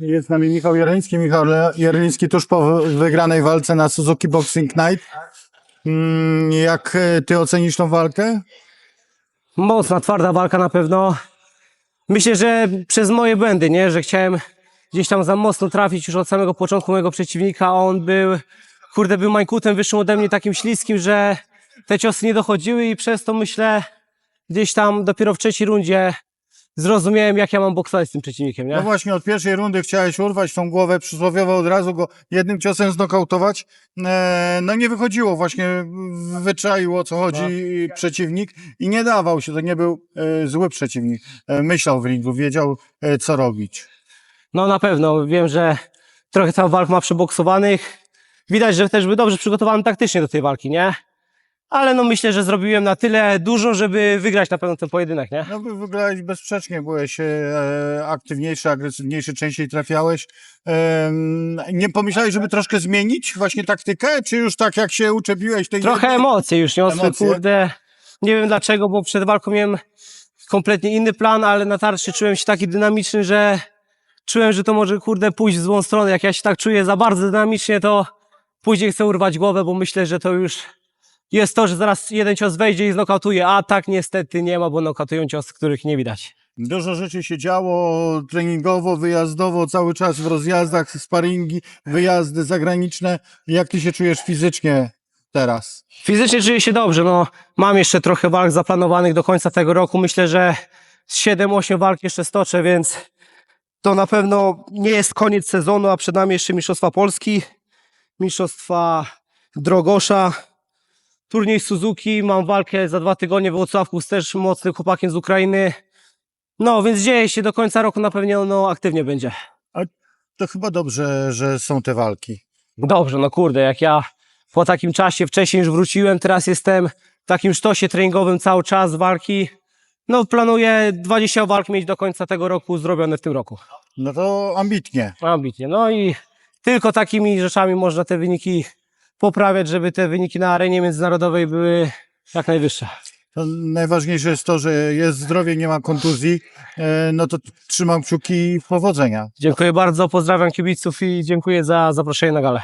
Jest z nami Michał Jeryński. Michał Jeryński tuż po wygranej walce na Suzuki Boxing Night. Mm, Jak e, ty ocenisz tą walkę? Mocna, twarda walka na pewno. Myślę, że przez moje błędy, nie? Że chciałem gdzieś tam za mocno trafić już od samego początku mojego przeciwnika. a On był, kurde, był mańkutem wyższym ode mnie, takim śliskim, że te ciosy nie dochodziły i przez to myślę, gdzieś tam dopiero w trzeciej rundzie zrozumiałem, jak ja mam boksować z tym przeciwnikiem, No nie? właśnie od pierwszej rundy chciałeś urwać tą głowę przysłowiowo od razu go jednym ciosem znokautować. E, No nie wychodziło właśnie, wyczaił o co chodzi przeciwnik i nie dawał się, to nie był e, zły przeciwnik. E, Myślał w ringu, wiedział e, co robić. No na pewno, wiem, że trochę tam walk ma przeboksowanych. Widać, że też był dobrze przygotowany taktycznie do tej walki, nie? Ale no myślę, że zrobiłem na tyle dużo, żeby wygrać na pewno ten pojedynek, nie? No wy- wyglądałeś bezsprzecznie, byłeś e, aktywniejszy, agresywniejszy, częściej trafiałeś. Em, nie pomyślałeś, żeby troszkę zmienić właśnie taktykę, czy już tak jak się uczepiłeś tej Trochę jednej- emocji już niosły, Emocje? kurde. Nie wiem dlaczego, bo przed walką miałem kompletnie inny plan, ale na tarczy czułem się taki dynamiczny, że czułem, że to może kurde pójść w złą stronę. Jak ja się tak czuję za bardzo dynamicznie, to później chcę urwać głowę, bo myślę, że to już jest to, że zaraz jeden cios wejdzie i znokautuje, a tak niestety nie ma, bo nokautują cios, których nie widać. Dużo rzeczy się działo treningowo, wyjazdowo, cały czas w rozjazdach, sparingi, wyjazdy zagraniczne. Jak ty się czujesz fizycznie teraz? Fizycznie czuję się dobrze, no mam jeszcze trochę walk zaplanowanych do końca tego roku. Myślę, że z 7-8 walk jeszcze stoczę, więc to na pewno nie jest koniec sezonu, a przed nami jeszcze Mistrzostwa Polski, Mistrzostwa Drogosza, turniej Suzuki, mam walkę za dwa tygodnie w Włocławku z też mocnym chłopakiem z Ukrainy. No, więc dzieje się do końca roku na pewno no, aktywnie będzie. To chyba dobrze, że są te walki. Dobrze, no kurde, jak ja po takim czasie wcześniej już wróciłem, teraz jestem w takim sztosie treningowym cały czas walki. No planuję 20 walk mieć do końca tego roku zrobione w tym roku. No to ambitnie. Ambitnie. No i tylko takimi rzeczami można te wyniki poprawiać, żeby te wyniki na arenie międzynarodowej były jak najwyższe. Najważniejsze jest to, że jest zdrowie, nie ma kontuzji. E, No to trzymam kciuki powodzenia. Dziękuję bardzo, pozdrawiam kibiców i dziękuję za zaproszenie na galę.